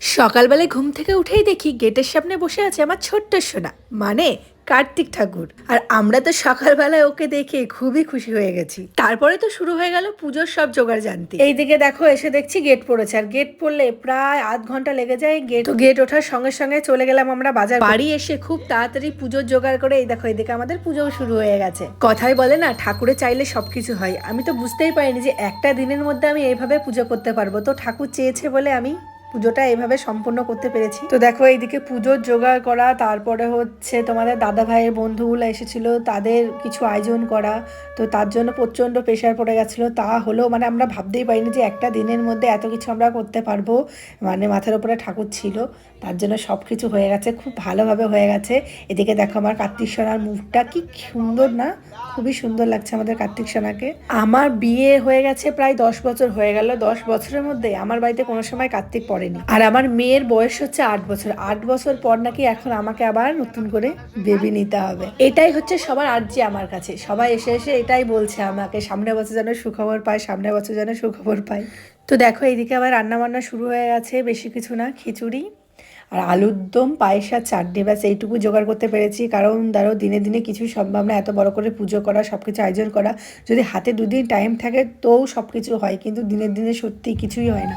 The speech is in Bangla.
সকালবেলায় ঘুম থেকে উঠেই দেখি গেটের সামনে বসে আছে আমার ছোট্ট সোনা মানে কার্তিক ঠাকুর। আর আমরা তো সকালবেলায় ওকে দেখে খুবই খুশি হয়ে গেছি। তারপরে তো শুরু হয়ে গেল পুজোর সব জোগাড় জানতে। এইদিকে দেখো, এসে দেখছি গেট পড়েছে। আর গেট পড়লে প্রায় আধ ঘণ্টা লেগে যায় গেট। তো গেট ওঠার সঙ্গে সঙ্গে চলে গেলাম আমরা বাজার বাড়ি এসে খুব তাড়াতাড়ি পুজোর জোগাড় করে, এই দেখো, এদিকে আমাদের পুজোও শুরু হয়ে গেছে। কথাই বলে না, ঠাকুরে চাইলে সবকিছু হয়। আমি তো বুঝতেই পারিনি যে একটা দিনের মধ্যে আমি এইভাবে পুজো করতে পারব। তো ঠাকুর চেয়েছে বলে আমি পুজোটা এভাবে সম্পূর্ণ করতে পেরেছি। তো দেখো, এইদিকে পুজোর জোগাড় করা, তারপরে হচ্ছে তোমাদের দাদা ভাইয়ের বন্ধুগুলো এসেছিল, তাদের কিছু আয়োজন করা, তো তার জন্য প্রচণ্ড প্রেশার পড়ে গেছিল। তা হলেও মানে আমরা ভাবতেই পারিনি যে একটা দিনের মধ্যে এত কিছু আমরা করতে পারব। মানে মাথার উপরে ঠাকুর ছিল, তার জন্য সব কিছু হয়ে গেছে, খুব ভালোভাবে হয়ে গেছে। এদিকে দেখো আমার কার্তিক সোনার মুখটা কি সুন্দর না? খুবই সুন্দর লাগছে আমাদের কার্তিক সোনাকে। আমার বিয়ে হয়ে গেছে প্রায় দশ বছর হয়ে গেল। দশ বছরের মধ্যে আমার বাড়িতে কোনো সময় কার্তিক পড়েনি আর আমার মেয়ের বয়স হচ্ছে আট বছর। আট বছর পর নাকি এখন আমাকে আবার নতুন করে বেবি নিতে হবে। এটাই হচ্ছে সবার আর্জি আমার কাছে। সবাই এসে এসে এটাই বলছে আমাকে। সামনের বছর যেন সুখবর পায়, সামনের বছর যেন সুখবর পায়। তো দেখো, এইদিকে আবার রান্না বান্না শুরু হয়ে গেছে, বেশি কিছু না, খিচুড়ি আর আলুর দম, পায়েস আর চাটনি। ব্যাস, এইটুকু জোগাড় করতে পেরেছি। কারণ ধরো, দিনে দিনে কিছু সম্ভব না, এত বড় করে পুজো করা সব কিছু আয়োজন করা। যদি হাতে দুদিন টাইম থাকে, তো সব কিছু হয়। কিন্তু দিনের দিনে সত্যি কিছুই হয় না।